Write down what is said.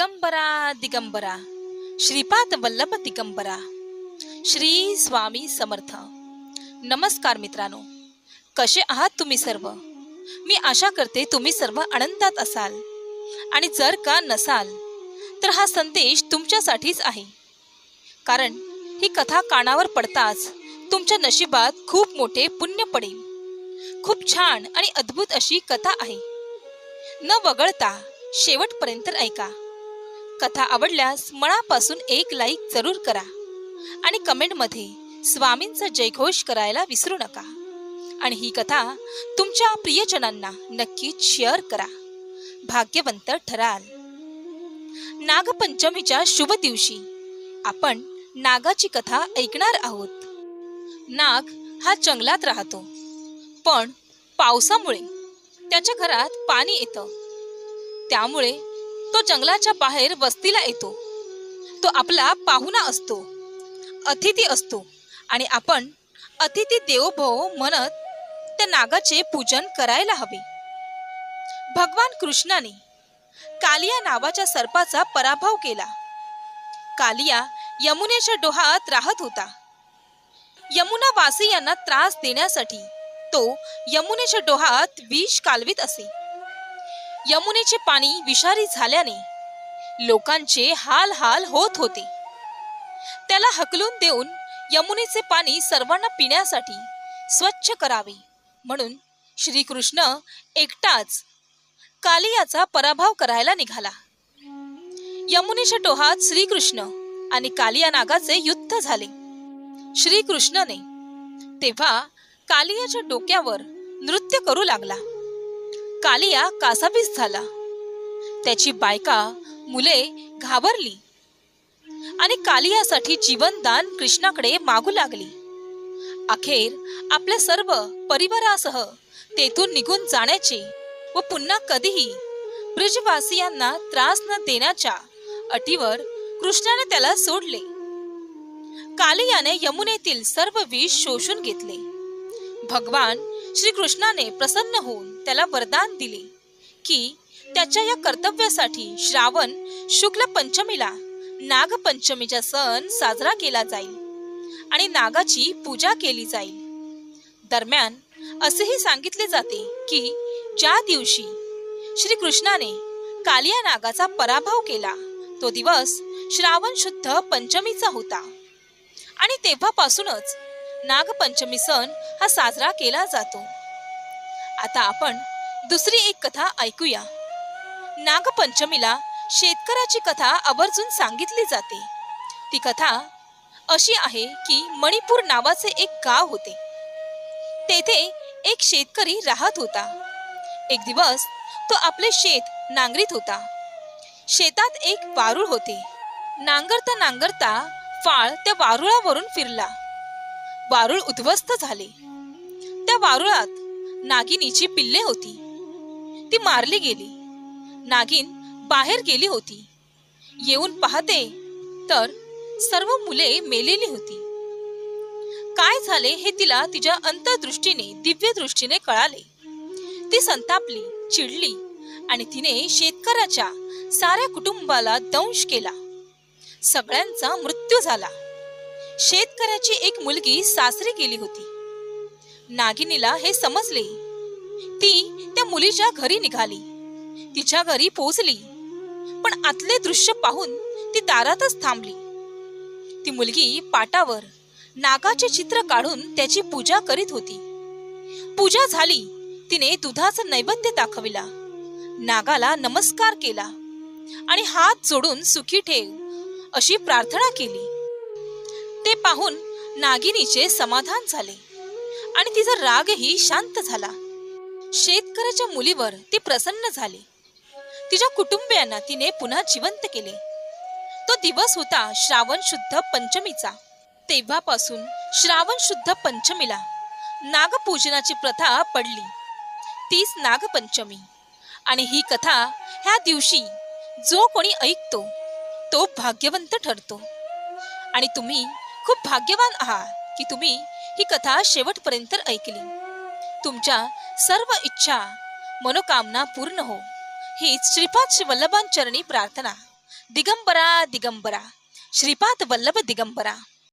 दिगंबरा दिगंबरा. श्रीपाद वल्लभ दिगंबरा. श्री स्वामी समर्थ. नमस्कार मित्रांनो. कसे आहात तुम्ही सर्व? मी आशा करते तुम्ही सर्व आनंदात असाल. आणि जर का नसाल तर हा संदेश तुमच्यासाठीच आहे. कारण ही कथा कानावर पडताच तुमच्या नशिबात खूप मोठे पुण्य पडेल. खूप छान आणि अद्भुत अशी कथा आहे. न वगळता शेवटपर्यंत ऐका. कथा आवडल्यास मनापासून एक लाईक जरूर करा. आणि कमेंटमध्ये स्वामींचा जयघोष करायला विसरू नका. आणि ही कथा तुमच्या प्रियजनांना नक्कीच शेअर करा. भाग्यवंत ठराल. नागपंचमीच्या शुभ दिवशी आपण नागाची कथा ऐकणार आहोत. नाग हा जंगलात राहतो. पण पावसामुळे त्याच्या घरात पाणी येतं. त्यामुळे तो जंगलाच्या बाहेर वस्तीला येतो. तो आपला पाहुणा असतो. अतिथी असतो. आणि आपण अतिथी देवोभव म्हणत त्या नागाचे पूजन करायला हवे. भगवान कृष्णाने कालिया नावाच्या सर्पाचा पराभव केला. कालिया यमुनेच्या डोहात राहत होता. यमुना वासियांना त्रास देण्यासाठी तो यमुनेच्या डोहात विष कालवीत असे. यमुनेचे पाणी विषारी झाल्याने लोकांचे हाल हाल होत होते. त्याला हकलून देऊन यमुनेचे पाणी सर्वांना पिण्यासाठी स्वच्छ करावे म्हणून श्रीकृष्ण एकटाच कालियाचा पराभव करायला निघाला. यमुनेच्या डोहात श्रीकृष्ण आणि कालिया नागाचे युद्ध झाले. श्रीकृष्णने तेव्हा कालियाच्या डोक्यावर नृत्य करू लागला. कालिया कासावीस झाला. त्याची बायका मुले घाबरली. आणि कालियासाठी जीवनदान कृष्णाकडे मागू लागली. अखेर आपल्या सर्व परिवारासह तेथून निघून जाण्याचे व पुन्हा कधीही ब्रिजवासियांना त्रास न देण्याच्या अटीवर कृष्णाने त्याला सोडले. कालियाने यमुनेतील सर्व विष शोषून घेतले. भगवान श्रीकृष्णाने प्रसन्न होऊन त्याला वरदान दिले की त्याच्या या कर्तव्यासाठी श्रावण शुक्ल पंचमीला नागपंचमीचा सण साजरा केला जाईल आणि नागाची पूजा केली जाईल. दरम्यान असेही सांगितले जाते की ज्या दिवशी श्रीकृष्णाने कालिया नागाचा पराभव केला तो दिवस श्रावण शुद्ध पंचमीचा होता. आणि तेव्हापासूनच नागपंचमी सण हा साजरा केला जातो. आता आपण दुसरी एक कथा ऐकूया. नागपंचमीला शेतकऱ्याची कथा आवर्जून सांगितली जाते. ती कथा अशी आहे की मणिपूर नावाचे एक गाव होते. तेथे एक शेतकरी राहत होता. एक दिवस तो आपले शेत नांगरीत होता. शेतात एक वारुळ होते. नांगरता नांगरता फाळ त्या वारुळावरून फिरला. वारुळ उद्ध्वस्त झाले. त्या वारुळात नागिनीची पिल्ले होती. ती मारली गेली. नागिन बाहेर गेली होती. येऊन पाहते तर सर्व मुले मेलेली होती. काय झाले हे तिला तिच्या अंतर्दृष्टीने दिव्य दृष्टीने कळाले. ती संतापली चिडली आणि तिने शेतकऱ्याच्या साऱ्या कुटुंबाला दंश केला. सगळ्यांचा मृत्यू झाला. शेतकऱ्याची एक मुलगी सासरी गेली होती. नागिनीला हे समजले. ती त्या मुलीच्या घरी निघाली. तिच्या घरी पोहोचली. पण आतले दृश्य पाहून ती दारातच थांबली. ती मुलगी पाटावर नागाचे चित्र काढून त्याची पूजा करीत होती. पूजा झाली. तिने दुधाचा नैवेद्य दाखविला. नागाला नमस्कार केला. आणि हात जोडून सुखी ठेव अशी प्रार्थना केली. ते पाहून नागिनीचे समाधान झाले. आणि तिचा रागही शांत झाला. शेतकऱ्याच्या मुलीवर ती प्रसन्न झाली. तिच्या कुटुंबियांना तिने पुन्हा जिवंत केले. तो दिवस होता श्रावण शुद्ध पंचमीचा. तेव्हापासून श्रावण शुद्ध पंचमीला नागपूजनाची प्रथा पडली. तीच नागपंचमी. आणि ही कथा ह्या दिवशी जो कोणी ऐकतो तो भाग्यवंत ठरतो. आणि तुम्ही खूप भाग्यवान आहात की तुम्ही ही कथा शेवटपर्यंत ऐकली. तुमच्या सर्व इच्छा मनोकामना पूर्ण हो. हीच श्रीपाद श्री वल्लभांचरणी प्रार्थना. दिगंबरा दिगंबरा. श्रीपाद वल्लभ दिगंबरा.